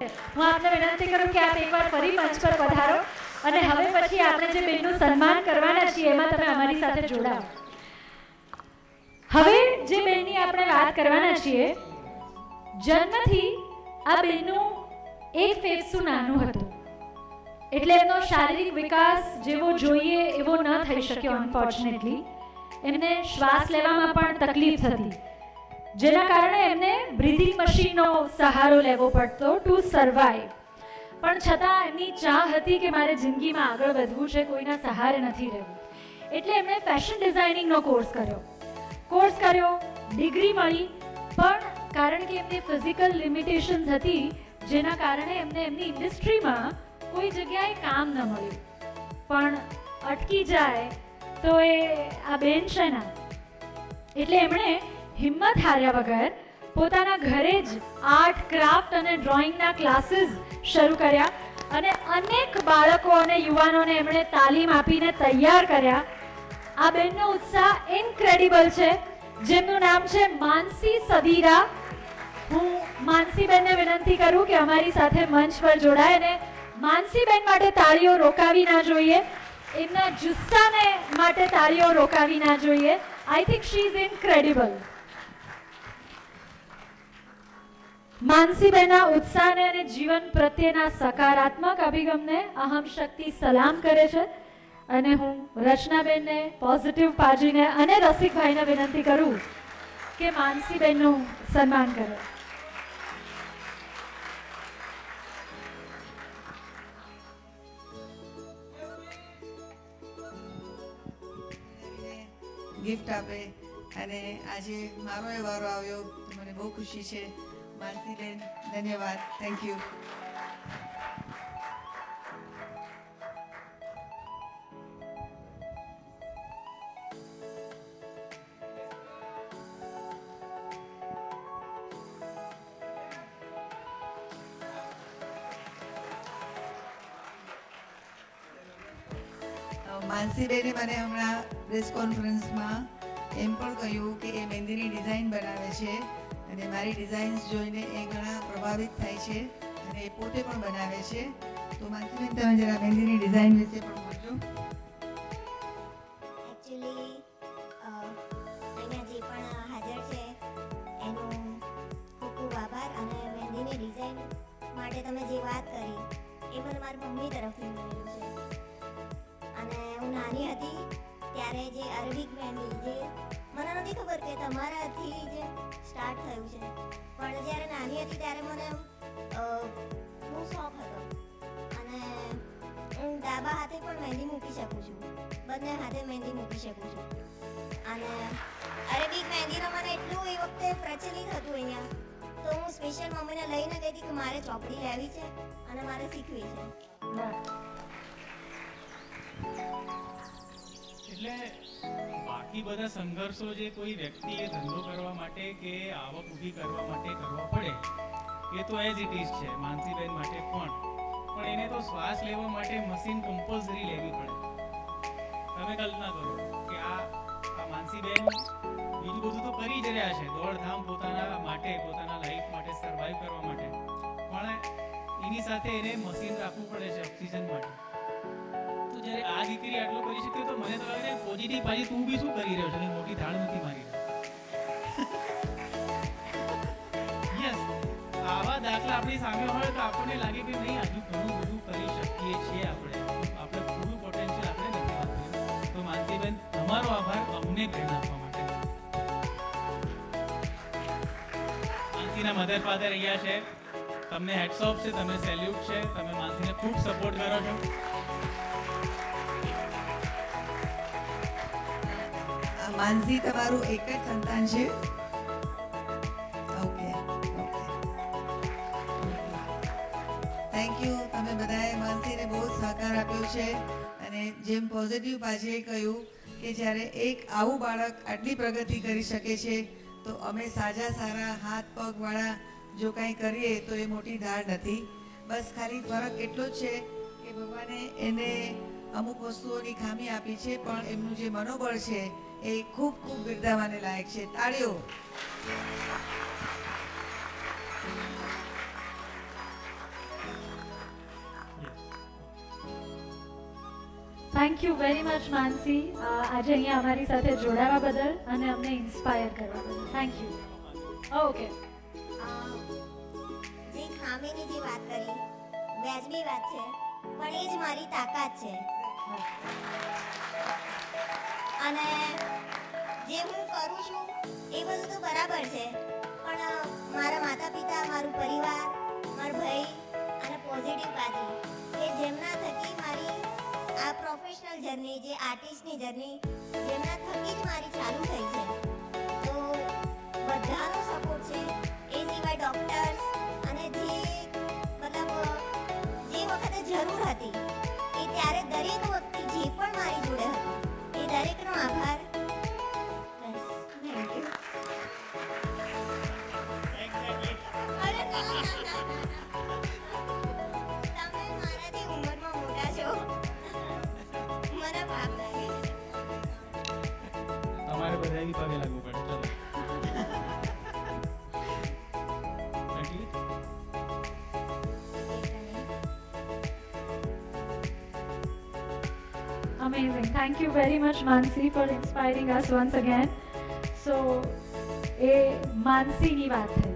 હું આપને વિનંતી કરું કે આપ એકવાર ફરી મંચ પર પધારો અને હવે પછી આપણે જે બેનનું સન્માન કરવાના છીએ, એમાં તમે અમારી સાથે જોડાઓ. હવે જે બેનની આપણે વાત કરવાના છીએ, જન્મથી આ બેનનું એક ફેફસું નાનું હતું. એટલે એમનો શારીરિક વિકાસ જેવો જોઈએ એવો ન થઈ શક્યો અનફોર્ચ્યુનેટલી એમને શ્વાસ લેવામાં પણ તકલીફ થતી. જેના કારણે એમને બ્રીધિંગ મશીનનો સહારો લેવો પડતો ટુ સર્વાઈવ પણ છતાં એમની ચાહ હતી કે મારે જિંદગીમાં આગળ વધવું છે, કોઈના સહારે નથી રહેવું. એટલે એમણે ફેશન ડિઝાઇનિંગનો કોર્સ કર્યો. કોર્સ કર્યો ડિગ્રી મળી, પણ કારણ કે એમની ફિઝિકલ લિમિટેશન્સ હતી, જેના કારણે એમને એમની ઇન્ડસ્ટ્રીમાં કોઈ જગ્યાએ કામ ન મળ્યું. પણ અટકી જાય તો એ આ બેન છે ના, એટલે એમણે હિંમત હાર્યા વગર પોતાના ઘરે જ આર્ટ, ક્રાફ્ટ અને ડ્રોઈંગના ક્લાસીસ શરૂ કર્યા અને અનેક બાળકો અને યુવાનોને એમણે તાલીમ આપીને તૈયાર કર્યા. આ બેનનો ઉત્સાહ ઇનક્રેડિબલ છે. જેમનું નામ છે માનસી સદીરા હું માનસીબેનને વિનંતી કરું કે અમારી સાથે મંચ પર જોડાય અને માનસીબેન માટે તાળીઓ રોકાવી ના જોઈએ. એમના જુસ્સાને માટે તાળીઓ રોકાવી ના જોઈએ. I think she is incredible માનસીબેનના ઉત્સાહને અને જીવન પ્રત્યેના સકારાત્મક અભિગમને અહમ શક્તિ સલામ કરે છે. અને હું રચનાબેનને પોઝિટિવ પાજીને અને રસિકભાઈને વિનંતી કરું કે માનસીબેનનું સન્માન કરે. ગિફ્ટ આપે અને આજે મારો એ વારો આવ્યો. મને બહુ ખુશી છે. માનસીબેન, ધન્યવાદ. થેન્ક યુ માનસીબેને મને હમણાં પ્રેસ કોન્ફરન્સમાં એમ પણ કહ્યું કે એ મહેંદીની ડિઝાઇન બનાવે છે. અને મારી ડિઝાઇન્સ જોઈને એ ઘણા પ્રભાવિત થાય છે અને એ પોતે પણ બનાવે છે. તો માનસીબેન તમે જરા મહેંદીની ડિઝાઇન વિશે પણ બોલજો. અહીંયા જે પણ હાજર છે, એનો ખૂબ ખૂબ આભાર અને મહેંદીની ડિઝાઇન માટે તમે જે વાત કરી, એ મને મારી મમ્મી તરફથી મળેલું છે. અને હું નાની હતી, ત્યારે જે અરબિક મહેંદી, જે મને નથી ખબર કે તમારાથી જ સ્ટાર્ટ થયું છે. પણ જ્યારે નાની હતી ત્યારે મને બહુ શોખ હતો. અને હું ડાબા હાથે પણ મહેંદી મૂકી શકું છું. બંને હાથે મહેંદી મૂકી શકું છું. અને અરેબિક મહેંદીનો મને એટલું એ વખતે પ્રચલિત હતું અહીંયા. તો હું સ્પેશિયલ મમ્મીને લઈને ગઈ હતી કે મારે ચોપડી લેવી છે અને મારે શીખવી છે. એટલે બાકી બધા સંઘર્ષો જે કોઈ વ્યક્તિએ ધંધો કરવા માટે કે આવક ઊભી કરવા માટે કરવા પડે, એ તો એઝ ઇટ ઇઝ છે, માનસીબેન માટે પણ. પણ એને તો શ્વાસ લેવા માટે મશીન કમ્પલસરી લેવી પડે. તમે કલ્પના કરો કે આ આ માનસીબેન બીજું બધું તો કરી જ રહ્યા છે, દોડધામ પોતાના માટે, પોતાના લાઈફ માટે સર્વાઈવ કરવા માટે. પણ એની સાથે એને મશીન રાખવું પડે છે ઓક્સિજન માટે. તો જ્યારે આ દીકરી આટલું કરી શકે તો મને તો પોઝિટિવ પાછી તું બી શું કરી રહ્યો છે? મોટી ધાડ નથી મારી. યસ આવા દાખલા આપણી સામે હોય તો આપણને લાગે કે નહીં હજુ ઘણું બધું કરી શકીએ છીએ આપણે. આપણે પૂરું પોટેન્શિયલ આપણે નથી વાપર્યું તો માનતીબેન તમારો આભાર અમને પ્રેરણા આપવા માટે. માનસીના મધર ફાધર અહીંયા છે. તમને હેડ્સ છે તમે સેલ્યુટ છે. તમે માનસીને ખૂબ સપોર્ટ કરો છો. માનસી, તમારું એક જ સંતાન છે? ઓકે થેન્ક યુ તમે બધાએ માનસીને બહુ સહકાર આપ્યો છે અને જેમ પોઝિટિવ પાછે કહ્યું કે જ્યારે એક આવું બાળક આટલી પ્રગતિ કરી શકે છે, તો અમે સાજા સારા હાથ પગવાળા જો કાંઈ કરીએ તો એ મોટી ધાર નથી. બસ ખાલી ફરક એટલો જ છે કે ભગવાને એને અમુક વસ્તુઓની ખામી આપી છે, પણ એમનું જે મનોબળ છે એ ખૂબ ખૂબ બિરદાવાને લાયક છે. તાળીઓ. Thank you very much Mansi આજે અહીંયા અમારી સાથે જોડાવા બદલ અને અમને ઇન્સ્પાયર કરવા બદલ. થેન્ક યુ ઓકે જે ખામીની જે વાત કરી વ્યાજબી વાત છે પણ એ જ મારી તાકાત છે. અને જે હું કરું છું એ બધું તો બરાબર છે. પણ મારા માતા પિતા મારું પરિવાર, મારો ભાઈ અને પોઝિટિવ બાજુ કે જેમના થકી મારી આ પ્રોફેશનલ જર્ની જે આર્ટિસ્ટની જર્ની જેમના થકી જ મારી ચાલુ થઈ છે. તમારે બધા પગે લાગવું પડે Amazing. Thank you very much, Mansi, for inspiring us once again. So, એ માનસીની વાત થઈ